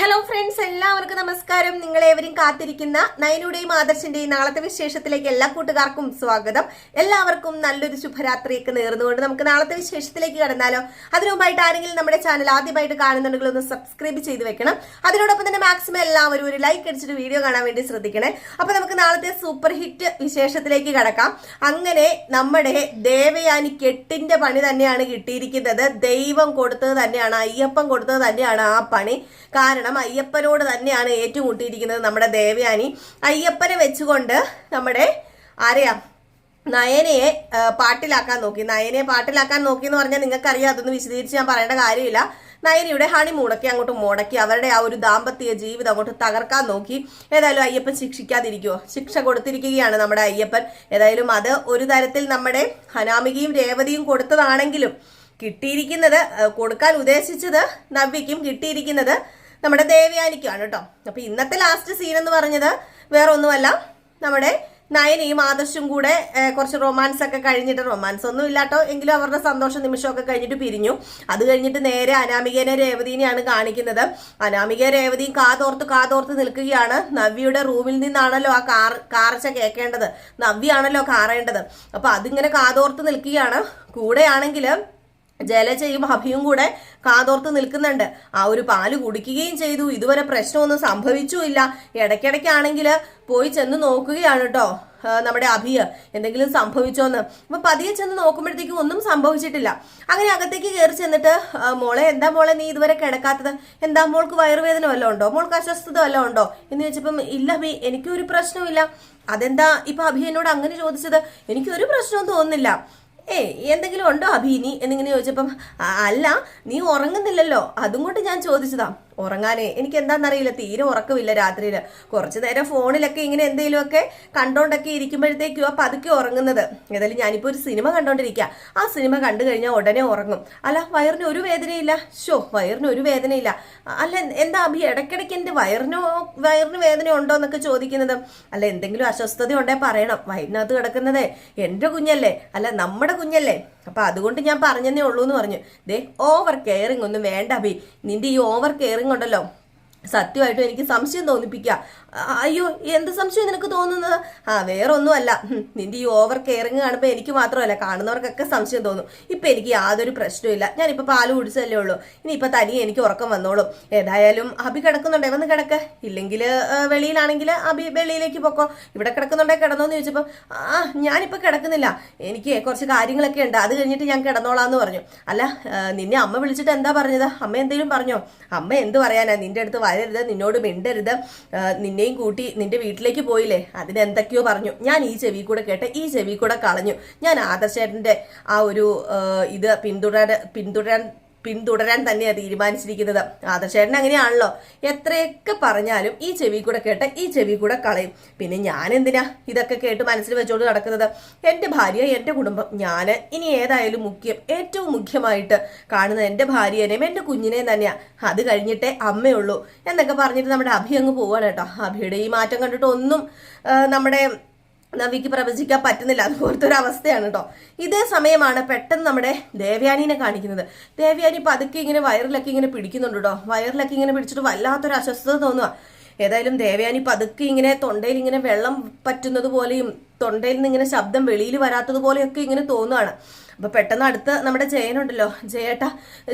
Hello friends എല്ലാവർക്കും നമസ്കാരം. നിങ്ങൾ നിങ്ങളേവരും കാത്തിരിക്കുന്ന നയനുടെയും ആദർശിന്റെയും നാളത്തെ വിശേഷത്തിലേക്ക് എല്ലാ കൂട്ടുകാർക്കും സ്വാഗതം. എല്ലാവർക്കും നല്ലൊരു ശുഭരാത്രിയൊക്കെ നേർന്നുകൊണ്ട് നമുക്ക് നാളത്തെ വിശേഷത്തിലേക്ക് കടന്നാലോ. അതിനുമ്പായിട്ട് ആരെങ്കിലും നമ്മുടെ ചാനൽ ആദ്യമായിട്ട് കാണുന്നുണ്ടെങ്കിൽ ഒന്ന് സബ്സ്ക്രൈബ് ചെയ്ത് വെക്കണം. അതിനോടൊപ്പം തന്നെ മാക്സിമം എല്ലാവരും ഒരു ലൈക്ക് അടിച്ചിട്ട് വീഡിയോ കാണാൻ വേണ്ടി ശ്രദ്ധിക്കണേ. അപ്പൊ നമുക്ക് നാളത്തെ സൂപ്പർ ഹിറ്റ് വിശേഷത്തിലേക്ക് കടക്കാം. അങ്ങനെ നമ്മുടെ ദേവയാനി കെട്ടിന്റെ പണി തന്നെയാണ് കിട്ടിയിരിക്കുന്നത്. ദൈവം കൊടുത്തത് തന്നെയാണ് അയ്യപ്പൻ കൊടുത്തത് തന്നെയാണ് ആ പണി. കാരണം അയ്യപ്പനോട് തന്നെയാണ് ഏറ്റുമുട്ടിയിരിക്കുന്നത് നമ്മുടെ ദേവയാനി. അയ്യപ്പനെ വെച്ചുകൊണ്ട് നമ്മുടെ ആരെയാ? നയനയെ പാട്ടിലാക്കാൻ നോക്കി. നയനയെ പാട്ടിലാക്കാൻ നോക്കി എന്ന് പറഞ്ഞാൽ നിങ്ങൾക്കറിയാം അതൊന്നും വിശദീകരിച്ച് ഞാൻ പറയേണ്ട കാര്യമില്ല. നയനിയുടെ ഹണി മുടക്കി അങ്ങോട്ട് മുടക്കി അവരുടെ ആ ഒരു ദാമ്പത്യ ജീവിതം അങ്ങോട്ട് തകർക്കാൻ നോക്കി. ഏതായാലും അയ്യപ്പൻ ശിക്ഷിക്കാതിരിക്കുമോ ശിക്ഷ കൊടുത്തിരിക്കുകയാണ് നമ്മുടെ അയ്യപ്പൻ. ഏതായാലും അത് ഒരു തരത്തിൽ നമ്മുടെ ഹനാമികയും രേവതിയും കൊടുത്തതാണെങ്കിലും കിട്ടിയിരിക്കുന്നത് കൊടുക്കാൻ ഉദ്ദേശിച്ചത് നവ്യയ്ക്കും കിട്ടിയിരിക്കുന്നത് നമ്മുടെ ദേവയാനിക്കാണ് കേട്ടോ. അപ്പൊ ഇന്നത്തെ ലാസ്റ്റ് സീൻ എന്ന് പറഞ്ഞത് വേറെ ഒന്നുമല്ല നമ്മുടെ നയനയും ആദർശും കൂടെ കുറച്ച് റൊമാൻസ് ഒക്കെ കഴിഞ്ഞിട്ട് റൊമാൻസ് ഒന്നും ഇല്ലാട്ടോ എങ്കിലും അവരുടെ സന്തോഷ നിമിഷമൊക്കെ കഴിഞ്ഞിട്ട് പിരിഞ്ഞു. അത് കഴിഞ്ഞിട്ട് നേരെ അനാമികേനെ രേവതിനെയാണ് കാണിക്കുന്നത്. അനാമിക രേവതിയും കാതോർത്ത് കാതോർത്ത് നിൽക്കുകയാണ്. നവ്യയുടെ റൂമിൽ നിന്നാണല്ലോ ആ കാർ കാർച്ച കേൾക്കേണ്ടത് നവ്യാണല്ലോ കാറേണ്ടത്. അപ്പൊ അതിങ്ങനെ കാതോർത്ത് നിൽക്കുകയാണ്. കൂടെയാണെങ്കിൽ ജലജയും അഭിയും കൂടെ കാതോർത്ത് നിൽക്കുന്നുണ്ട്. ആ ഒരു പാൽ കുടിക്കുകയും ചെയ്തു. ഇതുവരെ പ്രശ്നമൊന്നും സംഭവിച്ചുമില്ല. ഇടയ്ക്കിടയ്ക്കാണെങ്കിൽ പോയി ചെന്ന് നോക്കുകയാണ് കേട്ടോ നമ്മുടെ അഭിയ. എന്തെങ്കിലും സംഭവിച്ചോന്ന്. അപ്പൊ പതിയെ ചെന്ന് നോക്കുമ്പോഴത്തേക്കും ഒന്നും സംഭവിച്ചിട്ടില്ല. അങ്ങനെ അകത്തേക്ക് കയറി ചെന്നിട്ട് മോളെ എന്താ മോളെ നീ ഇതുവരെ കിടക്കാത്തത്? എന്താ മോൾക്ക് വയറുവേദന വല്ലതും ഉണ്ടോ? മോൾക്ക് അസ്വസ്ഥത വല്ലതും ഉണ്ടോ? എന്ന് ചോദിച്ചപ്പം ഇല്ല അഭി എനിക്കൊരു പ്രശ്നമില്ല അതെന്താ ഇപ്പൊ അഭി എന്നോട് അങ്ങനെ ചോദിച്ചത്? എനിക്കൊരു പ്രശ്നവും തോന്നുന്നില്ല. ഏയ് എന്തെങ്കിലും ഉണ്ടോ അഭിനി? എന്നിങ്ങനെ ചോദിച്ചപ്പം അല്ല നീ ഉറങ്ങുന്നില്ലല്ലോ. അതും കൊണ്ട് ഞാൻ ചോദിച്ചതാ. ഉറങ്ങാനേ എനിക്ക് എന്താണെന്നറിയില്ല തീരെ ഉറക്കമില്ല രാത്രിയിൽ കുറച്ച് നേരം ഫോണിലൊക്കെ ഇങ്ങനെ എന്തെങ്കിലുമൊക്കെ കണ്ടോണ്ടൊക്കെ ഇരിക്കുമ്പോഴത്തേക്കും ആ പതുക്കെ ഉറങ്ങുന്നത്. ഏതായാലും ഞാനിപ്പോൾ ഒരു സിനിമ കണ്ടോണ്ടിരിക്കുക ആ സിനിമ കണ്ടു കഴിഞ്ഞാൽ ഉടനെ ഉറങ്ങും. അല്ല വയറിന് ഒരു വേദനയില്ല? ഷോ വയറിന് ഒരു വേദനയില്ല. അല്ല എന്താ അഭി ഇടയ്ക്കിടയ്ക്ക് എന്റെ വയറിനോ വയറിന് വേദന ഉണ്ടോ എന്നൊക്കെ ചോദിക്കുന്നത്? അല്ല എന്തെങ്കിലും അസ്വസ്ഥത ഉണ്ടേ പറയണം. വയറിനകത്ത് കിടക്കുന്നതേ എന്റെ കുഞ്ഞല്ലേ. അല്ല നമ്മുടെ കുഞ്ഞല്ലേ. അപ്പൊ അതുകൊണ്ട് ഞാൻ പറഞ്ഞതേ ഉള്ളൂ എന്ന് പറഞ്ഞു. ദേ ഓവർ കെയറിങ് ഒന്നും വേണ്ട അഭി. നിന്റെ ഈ ഓവർ കെയറിങ് ഉണ്ടല്ലോ. സത്യമായിട്ടും എനിക്ക് സംശയം തോന്നിപ്പിക്കുക അയ്യോ എന്ത് സംശയം നിനക്ക് തോന്നുന്നത്? ആ വേറെ ഒന്നുമല്ല നിന്റെ ഈ ഓവർ കെയറിങ് കാണുമ്പോൾ എനിക്ക് മാത്രമല്ല കാണുന്നവർക്കൊക്കെ സംശയം തോന്നും. ഇപ്പൊ എനിക്ക് യാതൊരു പ്രശ്നമില്ല ഞാനിപ്പോ പാൽ കുടിച്ചല്ലേ ഉള്ളൂ. ഇനിയിപ്പോ തനിയെ എനിക്ക് ഉറക്കം വന്നോളും. ഏതായാലും അഭി കിടക്കുന്നുണ്ടേ? വന്ന് കിടക്ക്. ഇല്ലെങ്കിൽ വെളിയിലാണെങ്കിൽ അഭി വെളിയിലേക്ക് പൊക്കോ. ഇവിടെ കിടക്കുന്നുണ്ടേ കിടന്നോന്ന് ചോദിച്ചപ്പോൾ ആ ഞാനിപ്പോ കിടക്കുന്നില്ല. എനിക്ക് കുറച്ച് കാര്യങ്ങളൊക്കെ ഉണ്ട്. അത് കഴിഞ്ഞിട്ട് ഞാൻ കിടന്നോളാന്ന് പറഞ്ഞു. അല്ല നിന്നെ അമ്മ വിളിച്ചിട്ട് എന്താ പറഞ്ഞത്? അമ്മ എന്തെങ്കിലും പറഞ്ഞോ? അമ്മ എന്ത് പറയാനാ? നിന്റെ അടുത്ത് വരരുത് നിന്നോട് മിണ്ടരുത്. ആ, നിന്നെയും കൂട്ടി നിന്റെ വീട്ടിലേക്ക് പോയില്ലേ? അതിനെന്തൊക്കെയോ പറഞ്ഞു. ഞാൻ ഈ ചെവി കൂടെ കേട്ട് ഈ ചെവി കൂടെ കളഞ്ഞു. ഞാൻ ആദർശേട്ടന്റെ ആ ഒരു ഇത് പിന്തുടരാൻ പിന്തുടരാൻ പിന്തുടരാൻ തന്നെയാണ് തീരുമാനിച്ചിരിക്കുന്നത്. ആദർശേട്ടൻ അങ്ങനെയാണല്ലോ. എത്രയൊക്കെ പറഞ്ഞാലും ഈ ചെവി കൂടെ കേട്ട് ഈ ചെവി കൂടെ കളയും. പിന്നെ ഞാൻ എന്തിനാ ഇതൊക്കെ കേട്ട് മനസ്സിൽ വെച്ചോണ്ട് നടക്കുന്നത്? എന്റെ ഭാര്യ എന്റെ കുടുംബം ഞാൻ ഇനി ഏതായാലും മുഖ്യം ഏറ്റവും മുഖ്യമായിട്ട് കാണുന്നത് എന്റെ ഭാര്യേനെയും എന്റെ കുഞ്ഞിനെയും തന്നെയാ. അത് കഴിഞ്ഞിട്ടേ അമ്മയുള്ളൂ. എന്നൊക്കെ പറഞ്ഞിട്ട് നമ്മുടെ അഭി അങ്ങ് പോവാണ് കേട്ടോ. അഭിയുടെ ഈ മാറ്റം കണ്ടിട്ട് ഒന്നും നമ്മുടെ നവിക്ക് പ്രവചിക്കാൻ പറ്റുന്നില്ല. അതുപോലത്തെ ഒരു അവസ്ഥയാണ് കേട്ടോ ഇതേ സമയമാണ് പെട്ടെന്ന് നമ്മുടെ ദേവയാനീനെ കാണിക്കുന്നത്. ദേവയാനി പതുക്കെ ഇങ്ങനെ വയറിലൊക്കെ ഇങ്ങനെ പിടിക്കുന്നുണ്ട് കേട്ടോ വയറിലൊക്കെ ഇങ്ങനെ പിടിച്ചിട്ട് വല്ലാത്തൊരു അസ്വസ്ഥത തോന്നുക ഏതായാലും ദേവയാനി പതുക്കെ ഇങ്ങനെ തൊണ്ടയിൽ ഇങ്ങനെ വെള്ളം പറ്റുന്നത് പോലെയും തൊണ്ടയിൽ നിന്ന് ഇങ്ങനെ ശബ്ദം വെളിയിൽ വരാത്തതുപോലെയൊക്കെ ഇങ്ങനെ തോന്നുകയാണ് അപ്പൊ പെട്ടെന്ന് അടുത്ത് നമ്മുടെ ജയനുണ്ടല്ലോ. ജയേട്ട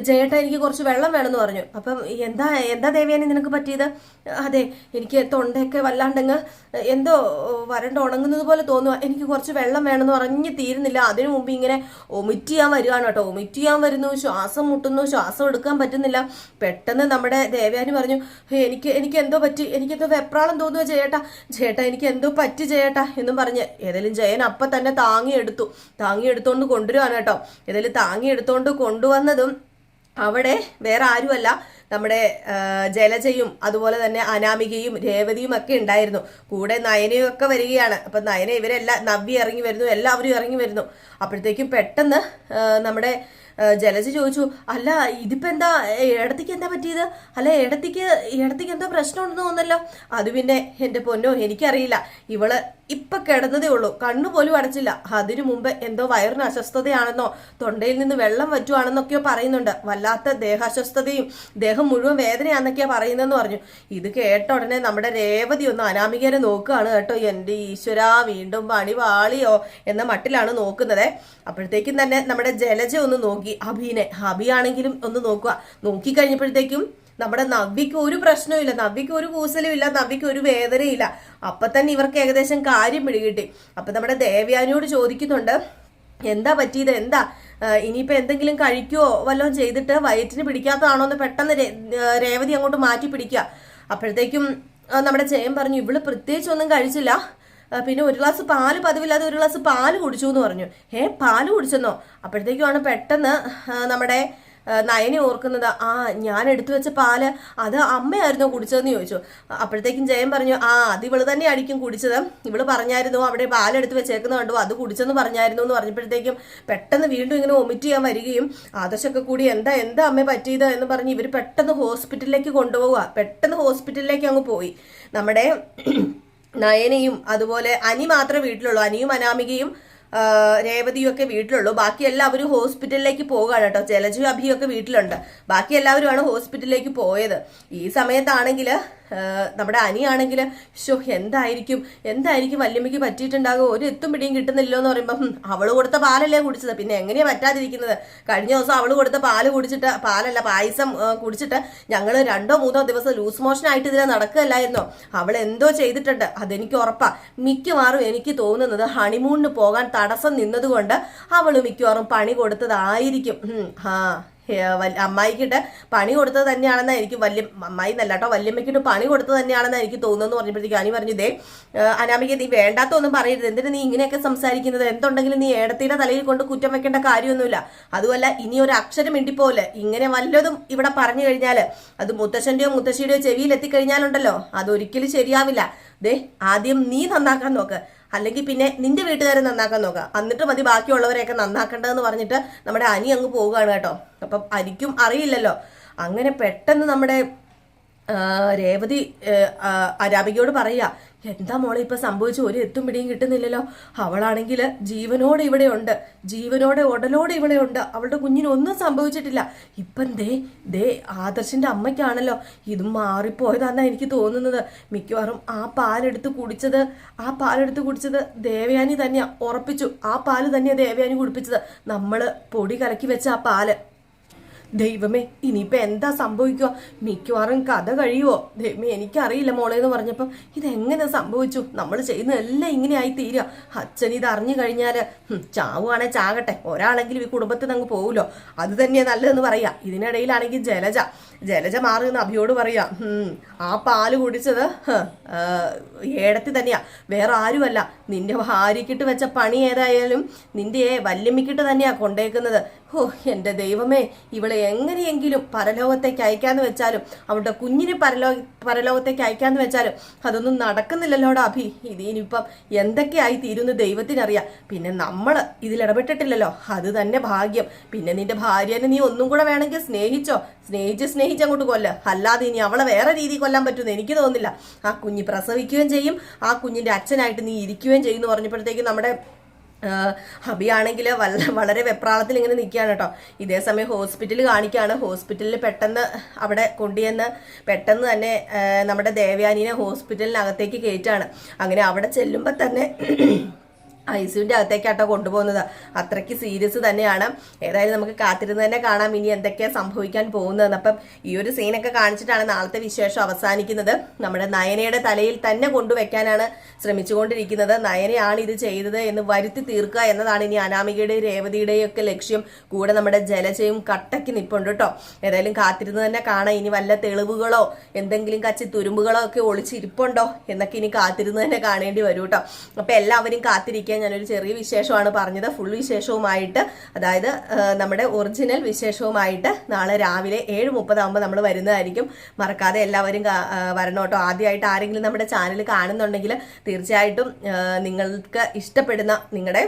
ജയേട്ട എനിക്ക് കുറച്ച് വെള്ളം വേണമെന്ന് പറഞ്ഞു. അപ്പം എന്താ എന്താ ദേവയാനി നിനക്ക് പറ്റിയത്? അതെ എനിക്ക് തൊണ്ടയൊക്കെ വല്ലാണ്ടങ്ങ് എന്തോ വരണ്ട് ഉണങ്ങുന്നത് പോലെ തോന്നുക എനിക്ക് കുറച്ച് വെള്ളം വേണമെന്ന് പറഞ്ഞു തീരുന്നില്ല. അതിനു മുമ്പ് ഇങ്ങനെ ഒമിറ്റ് ചെയ്യാൻ വരികയാണ് കേട്ടോ. ഒമിറ്റ് ചെയ്യാൻ വരുന്നു ശ്വാസം മുട്ടുന്നു ശ്വാസം എടുക്കാൻ പറ്റുന്നില്ല. പെട്ടെന്ന് നമ്മുടെ ദേവയാനി പറഞ്ഞു "ഹേ, എനിക്ക് എനിക്ക് എന്തോ പറ്റി? എനിക്കെന്തോ വെപ്രാളം തോന്നുക ചേട്ടാ ചേട്ടാ എനിക്ക് എന്തോ പറ്റി ചേട്ടാ എന്നും പറഞ്ഞ് ഏതായാലും ജയൻ അപ്പം തന്നെ താങ്ങിയെടുത്തു. താങ്ങിയെടുത്തോണ്ട് കൊണ്ടുവരുവാണ് കേട്ടോ. ഏതായാലും താങ്ങിയെടുത്തോണ്ട് കൊണ്ടുവന്നതും അവിടെ വേറെ ആരുമല്ല. നമ്മുടെ ജലജയും അതുപോലെ തന്നെ അനാമികയും രേവതിയും ഒക്കെ ഉണ്ടായിരുന്നു. കൂടെ നയനയും ഒക്കെ വരികയാണ്. അപ്പൊ നയന ഇവരെല്ലാം നവ്യ ഇറങ്ങി വരുന്നു എല്ലാവരും ഇറങ്ങി വരുന്നു. അപ്പോഴത്തേക്കും പെട്ടെന്ന് നമ്മുടെ ജലജ ചോദിച്ചു അല്ല ഇതിപ്പോ എന്താ ഇടത്തേക്ക് എന്താ പറ്റിയത്? അല്ല ഇടത്തേക്ക് ഇടത്തേക്ക് എന്തോ പ്രശ്നമുണ്ടെന്ന് തോന്നല്ലോ അത് പിന്നെ എന്റെ പൊന്നോ എനിക്കറിയില്ല. ഇവൾ ഇപ്പൊ കിടന്നതേ ഉള്ളൂ. കണ്ണു പോലും അടച്ചില്ല. അതിനു മുമ്പ് എന്തോ വയറിന് അസ്വസ്ഥതയാണെന്നോ തൊണ്ടയിൽ നിന്ന് വെള്ളം വറ്റുവാണെന്നൊക്കെയോ പറയുന്നുണ്ട്. വല്ലാത്ത ദേഹാസ്വസ്ഥതയും ദേഹം മുഴുവൻ വേദനയാണെന്നൊക്കെയാ പറയുന്നതെന്ന് പറഞ്ഞു. ഇത് കേട്ട ഉടനെ നമ്മുടെ രേവതി ഒന്ന് അനാമികനെ നോക്കുകയാണ് കേട്ടോ. എന്റെ ഈശ്വര വീണ്ടും പണി വാളിയോ എന്ന മട്ടിലാണ് നോക്കുന്നത്. അപ്പോഴത്തേക്കും തന്നെ നമ്മുടെ ജലജ ഒന്ന് നോക്കി. അഭിനെ അഭിയാണെങ്കിലും ഒന്ന് നോക്കുക. നോക്കി കഴിഞ്ഞപ്പോഴത്തേക്കും നമ്മുടെ നവ്യക്ക് ഒരു പ്രശ്നവും നവ്യക്ക് ഒരു കൂസലും ഇല്ല നവ്യക്ക് ഒരു വേദനയില്ല. അപ്പൊ തന്നെ ഇവർക്ക് ഏകദേശം കാര്യം പിടികിട്ടി. അപ്പൊ നമ്മുടെ ദേവ്യാനിയോട് ചോദിക്കുന്നുണ്ട് എന്താ പറ്റിയത്? എന്താ? ആ, ഇനിയിപ്പോ എന്തെങ്കിലും കഴിക്കുവോ? വല്ലതും ചെയ്തിട്ട് വയറ്റിന് പിടിക്കാത്തതാണോ എന്ന് പെട്ടെന്ന് രേവതി അങ്ങോട്ട് മാറ്റി പിടിക്കുക. അപ്പോഴത്തേക്കും നമ്മുടെ ജയം പറഞ്ഞു ഇവൾ പ്രത്യേകിച്ച് ഒന്നും കഴിച്ചില്ല പിന്നെ ഒരു ഗ്ലാസ് പാൽ പതിവില്ലാതെ ഒരു ഗ്ലാസ് പാൽ കുടിച്ചു എന്ന് പറഞ്ഞു. ഏ പാൽ കുടിച്ചെന്നോ? അപ്പോഴത്തേക്കുമാണ് പെട്ടെന്ന് നമ്മുടെ നയനെ ഓർക്കുന്നത് ആ ഞാൻ എടുത്തു വെച്ച പാൽ അത് അമ്മയായിരുന്നു കുടിച്ചതെന്ന് ചോദിച്ചു. അപ്പോഴത്തേക്കും ജയൻ പറഞ്ഞു ആ അത് ഇവൾ തന്നെ ആയിരിക്കും കുടിച്ചത്. ഇവൾ പറഞ്ഞായിരുന്നു അവിടെ പാലെടുത്ത് വെച്ചേക്കുന്ന കണ്ടു അത് കുടിച്ചെന്ന് പറഞ്ഞായിരുന്നു എന്ന് പറഞ്ഞപ്പോഴത്തേക്കും പെട്ടെന്ന് വീണ്ടും ഇങ്ങനെ ഒമിറ്റ് ചെയ്യാൻ വരികയും ആദർശൊക്കെ കൂടി എന്താ എന്താ അമ്മ പറ്റിയത് എന്ന് പറഞ്ഞ് ഇവർ പെട്ടെന്ന് ഹോസ്പിറ്റലിലേക്ക് കൊണ്ടുപോവുക. പെട്ടെന്ന് ഹോസ്പിറ്റലിലേക്ക് അങ്ങ് പോയി. നമ്മുടെ നയനയും അതുപോലെ അനി മാത്രമേ വീട്ടിലുള്ളൂ. അനിയും അനാമികയും ആ, രേവതിയും ഒക്കെ വീട്ടിലുള്ളൂ. ബാക്കി എല്ലാവരും ഹോസ്പിറ്റലിലേക്ക് പോകുകയാണ് കേട്ടോ. ജലജു അഭിയൊക്കെ വീട്ടിലുണ്ട്. ബാക്കി എല്ലാവരുമാണ് ഹോസ്പിറ്റലിലേക്ക് പോയത്. ഈ സമയത്താണെങ്കിൽ നമ്മുടെ അനിയാണെങ്കിൽ ഷോ എന്തായിരിക്കും? എന്തായിരിക്കും വല്യമ്മയ്ക്ക് പറ്റിയിട്ടുണ്ടാകും ഒരു എത്തും പിടിയും കിട്ടുന്നില്ലോ എന്ന് പറയുമ്പം അവൾ കൊടുത്ത പാലല്ലേ കുടിച്ചത്. പിന്നെ എങ്ങനെയാ പറ്റാതിരിക്കുന്നത്? കഴിഞ്ഞ ദിവസം അവൾ കൊടുത്ത പാൽ കുടിച്ചിട്ട് പാലല്ല പായസം കുടിച്ചിട്ട് ഞങ്ങൾ രണ്ടോ മൂന്നോ ദിവസം ലൂസ് മോഷൻ ആയിട്ട് ഇതിനെ നടക്കുകയല്ലായിരുന്നോ? അവൾ എന്തോ ചെയ്തിട്ടുണ്ട്. അതെനിക്ക് ഉറപ്പാ. മിക്കവാറും എനിക്ക് തോന്നുന്നത് ഹണിമൂണിന് പോകാൻ തടസ്സം നിന്നതുകൊണ്ട് അവൾ മിക്കവാറും പണി കൊടുത്തതായിരിക്കും. ആ അമ്മായിക്കിട്ട് പണി കൊടുത്തത് തന്നെയാണെന്ന് എനിക്ക് വല്യ അമ്മായി എന്നല്ല കേട്ടോ വല്യമ്മയ്ക്കിട്ട് പണി കൊടുത്തത് തന്നെയാണെന്ന് എനിക്ക് തോന്നുന്നു പറഞ്ഞപ്പോഴത്തേക്ക് അനി പറഞ്ഞു ഇതേ അനാമിക നീ വേണ്ടാത്ത ഒന്നും പറയരുത്. എന്തിനാ നീ ഇങ്ങനെയൊക്കെ സംസാരിക്കുന്നത്? എന്തുണ്ടെങ്കിലും നീ ഏടത്തിന്റെ തലയിൽ കൊണ്ട് കുറ്റം വെക്കേണ്ട കാര്യമൊന്നുമില്ല. അതുമല്ല ഇനി ഒരു അക്ഷരം ഇണ്ടിപ്പോലെ ഇങ്ങനെ വല്ലതും ഇവിടെ പറഞ്ഞു കഴിഞ്ഞാൽ അത് മുത്തശ്ശന്റെയോ മുത്തശ്ശിയുടെയോ ചെവിയിൽ എത്തിക്കഴിഞ്ഞാലുണ്ടല്ലോ അതൊരിക്കലും ശരിയാവില്ല. ദേ ആദ്യം നീ നന്നാക്കാൻ നോക്ക്. അല്ലെങ്കിൽ പിന്നെ നിന്റെ വീട്ടുകാരെ നന്നാക്കാൻ നോക്കുക എന്നിട്ട് മതി ബാക്കിയുള്ളവരെയൊക്കെ നന്നാക്കേണ്ടതെന്ന് പറഞ്ഞിട്ട് നമ്മുടെ അനി അങ്ങ് പോവുകയാണ് കേട്ടോ. അപ്പം അനിക്കും അറിയില്ലല്ലോ. അങ്ങനെ പെട്ടെന്ന് നമ്മുടെ രേവതി അരാബികയോട് പറയാ എന്താ മോളെ ഇപ്പൊ സംഭവിച്ചു? ഒരു എത്തും പിടിയും കിട്ടുന്നില്ലല്ലോ. അവളാണെങ്കിൽ ജീവനോടെ ഇവിടെ ഉണ്ട് ജീവനോടെ ഉടലോടെ ഇവിടെ ഉണ്ട് അവളുടെ കുഞ്ഞിന് ഒന്നും സംഭവിച്ചിട്ടില്ല. ഇപ്പം ദേ ദേ ആദർശിന്റെ അമ്മയ്ക്കാണല്ലോ ഇതും മാറിപ്പോയതാന്നാ എനിക്ക് തോന്നുന്നത്. മിക്കവാറും ആ പാലെടുത്ത് കുടിച്ചത് ആ പാലെടുത്ത് കുടിച്ചത് ദേവയാനി തന്നെയാ. ഉറപ്പിച്ചു ആ പാൽ തന്നെയാ ദേവയാനി കുടിപ്പിച്ചത്. നമ്മൾ പൊടി കലക്കി വെച്ച ആ പാൽ. ദൈവമേ ഇനിയിപ്പോ എന്താ സംഭവിക്കുക? മിക്കവാറും കഥ കഴിയുമോ ദൈവമേ എനിക്കറിയില്ല മോളെ എന്ന് പറഞ്ഞപ്പം ഇതെങ്ങനെ സംഭവിച്ചു? നമ്മൾ ചെയ്യുന്നതെല്ലാം ഇങ്ങനെ ഇങ്ങനെയായി തീരുക. അച്ഛൻ ഇത് അറിഞ്ഞു കഴിഞ്ഞാൽ ചാവുകയാണെങ്കിൽ ചാവുകയാണെ ചാകട്ടെ. ഒരാളെങ്കിലും ഈ കുടുംബത്തിൽ നിന്ന് അങ്ങ് പോകുമല്ലോ അത് തന്നെയാണ് നല്ലതെന്ന് പറയുക ഇതിനിടയിലാണെങ്കിൽ ജലജ ജലജ മാറുന്ന അഭിയോട് പറയാം. ആ പാൽ കുടിച്ചത് ഏടത്തി തന്നെയാ. വേറെ ആരുമല്ല. നിന്റെ ഭാര്യക്കിട്ട് വെച്ച പണി ഏതായാലും നിന്റെ വല്യമ്മിക്കിട്ട് തന്നെയാ കൊണ്ടേക്കുന്നത്. ഓ എന്റെ ദൈവമേ ഇവളെ എങ്ങനെയെങ്കിലും പരലോകത്തേക്ക് അയക്കാന്ന് വെച്ചാലും അവളുടെ കുഞ്ഞിനെ പരലോ പരലോകത്തേക്ക് അയക്കാന്ന് വെച്ചാലും അതൊന്നും നടക്കുന്നില്ലല്ലോടാ അഭി. ഇതിനിപ്പം എന്തൊക്കെയായി തീരുന്ന ദൈവത്തിനറിയാം. പിന്നെ നമ്മൾ ഇതിൽ ഇടപെട്ടിട്ടില്ലല്ലോ അത് തന്നെ ഭാഗ്യം. പിന്നെ നിന്റെ ഭാര്യനെ നീ ഒന്നും കൂടെ വേണമെങ്കിൽ സ്നേഹിച്ചോ? സ്നേഹിച്ച് സ്നേഹിച്ച് അങ്ങോട്ട് കൊല്ല. അല്ലാതെ ഇനി അവളെ വേറെ രീതി കൊല്ലാൻ പറ്റുമെന്ന് എനിക്ക് തോന്നുന്നില്ല. ആ കുഞ്ഞ് പ്രസവിക്കുകയും ചെയ്യും. ആ കുഞ്ഞിന്റെ അച്ഛനായിട്ട് നീ ഇരിക്കുകയും ചെയ്യും എന്ന് പറഞ്ഞപ്പോഴത്തേക്കും നമ്മുടെ ഹബിയാണെങ്കിൽ വല്ല വളരെ വെപ്രാളത്തിൽ ഇങ്ങനെ നിൽക്കുകയാണ് കേട്ടോ ഇതേ സമയം ഹോസ്പിറ്റലിൽ കാണിക്കുകയാണ് ഹോസ്പിറ്റലിൽ പെട്ടെന്ന് അവിടെ കൊണ്ടുചെന്ന് പെട്ടെന്ന് തന്നെ നമ്മുടെ ദേവയാനിനെ ഹോസ്പിറ്റലിനകത്തേക്ക് കയറ്റാണ്. അങ്ങനെ അവിടെ ചെല്ലുമ്പോൾ തന്നെ ഐ അകത്തേക്കാട്ടോ കൊണ്ടുപോകുന്നത്. അത്രയ്ക്ക് സീരിയസ് തന്നെയാണ്. ഏതായാലും നമുക്ക് കാത്തിരുന്ന് തന്നെ കാണാം ഇനി എന്തൊക്കെയാ സംഭവിക്കാൻ പോകുന്നതെന്ന്. അപ്പം ഈ ഒരു സീനൊക്കെ കാണിച്ചിട്ടാണ് നാളത്തെ വിശേഷം അവസാനിക്കുന്നത്. നമ്മുടെ നയനയുടെ തലയിൽ തന്നെ കൊണ്ടുവയ്ക്കാനാണ് ശ്രമിച്ചുകൊണ്ടിരിക്കുന്നത്. നയനയാണ് ഇത് ചെയ്തത് എന്ന് വരുത്തി തീർക്കുക എന്നതാണ് ഇനി അനാമികയുടെയും രേവതിയുടെയും ഒക്കെ ലക്ഷ്യം. കൂടെ നമ്മുടെ ജലജയും കട്ടയ്ക്ക് നിപ്പുണ്ട് കേട്ടോ. ഏതായാലും കാത്തിരുന്ന് തന്നെ കാണാം. ഇനി വല്ല തെളിവുകളോ എന്തെങ്കിലും കച്ചി തുരുമ്പുകളോ ഒക്കെ ഒളിച്ചിരിപ്പുണ്ടോ എന്നൊക്കെ ഇനി കാത്തിരുന്ന് തന്നെ കാണേണ്ടി വരും കേട്ടോ. അപ്പൊ എല്ലാവരും കാത്തിരിക്കാൻ ഞാനൊരു ചെറിയ വിശേഷമാണ് പറഞ്ഞത്. ഫുൾ വിശേഷവുമായിട്ട് അതായത് നമ്മുടെ ഒറിജിനൽ വിശേഷവുമായിട്ട് നാളെ രാവിലെ ഏഴ് മുപ്പതാകുമ്പോൾ നമ്മൾ വരുന്നതായിരിക്കും. മറക്കാതെ എല്ലാവരും വരണം കേട്ടോ. ആദ്യമായിട്ട് ആരെങ്കിലും നമ്മുടെ ചാനൽ കാണുന്നുണ്ടെങ്കിൽ തീർച്ചയായിട്ടും നിങ്ങൾക്ക് ഇഷ്ടപ്പെടുന്ന നിങ്ങളുടെ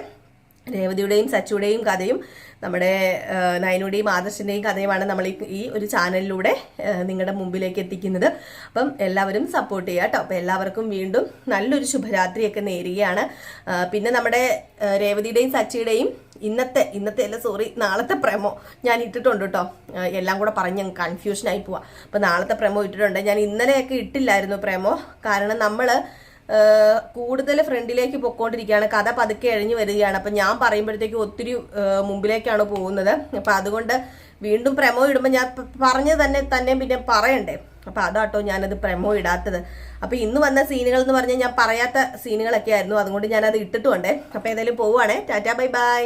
രേവതിയുടെയും സച്ചുടെയും കഥയും നമ്മുടെ നയനുടേയും ആദർശിന്റെയും കഥയുമാണ് നമ്മൾ ഈ- ഒരു ചാനലിലൂടെ നിങ്ങളുടെ മുമ്പിലേക്ക് എത്തിക്കുന്നത്. അപ്പം എല്ലാവരും സപ്പോർട്ട് ചെയ്യുക കേട്ടോ അപ്പം എല്ലാവർക്കും വീണ്ടും നല്ലൊരു ശുഭരാത്രിയൊക്കെ നേരുകയാണ്. പിന്നെ നമ്മുടെ രേവതിയുടെയും സച്ചിയുടെയും ഇന്നത്തെ ഇന്നത്തെ അല്ല സോറി നാളത്തെ പ്രമോ ഞാൻ ഇട്ടിട്ടുണ്ട് കേട്ടോ എല്ലാം കൂടെ പറഞ്ഞ് കൺഫ്യൂഷനായി പോവാം. അപ്പം നാളത്തെ പ്രമോ ഇട്ടിട്ടുണ്ട്. ഞാൻ ഇന്നലെയൊക്കെ ഇട്ടില്ലായിരുന്നു പ്രമോ. കാരണം നമ്മൾ കൂടുതൽ ഫ്രണ്ടിലേക്ക് പൊക്കോണ്ടിരിക്കുകയാണ്. കഥ പതുക്കെ എഴിഞ്ഞു വരികയാണ്. അപ്പം ഞാൻ പറയുമ്പോഴത്തേക്ക് ഒത്തിരി മുമ്പിലേക്കാണ് പോകുന്നത്. അപ്പം അതുകൊണ്ട് വീണ്ടും പ്രമോ ഇടുമ്പോൾ ഞാൻ പറഞ്ഞു തന്നെ തന്നെ പിന്നെ പറയണ്ടേ? അപ്പം അതാട്ടോ ഞാനത് പ്രമോ ഇടാത്തത്. അപ്പം ഇന്ന് വന്ന സീനുകൾ എന്ന് പറഞ്ഞാൽ ഞാൻ പറയാത്ത സീനുകളൊക്കെ ആയിരുന്നു. അതുകൊണ്ട് ഞാനത് ഇട്ടിട്ടുണ്ടേ അപ്പം ഏതായാലും പോവുകയാണേ ടാറ്റാ ബൈ ബൈ.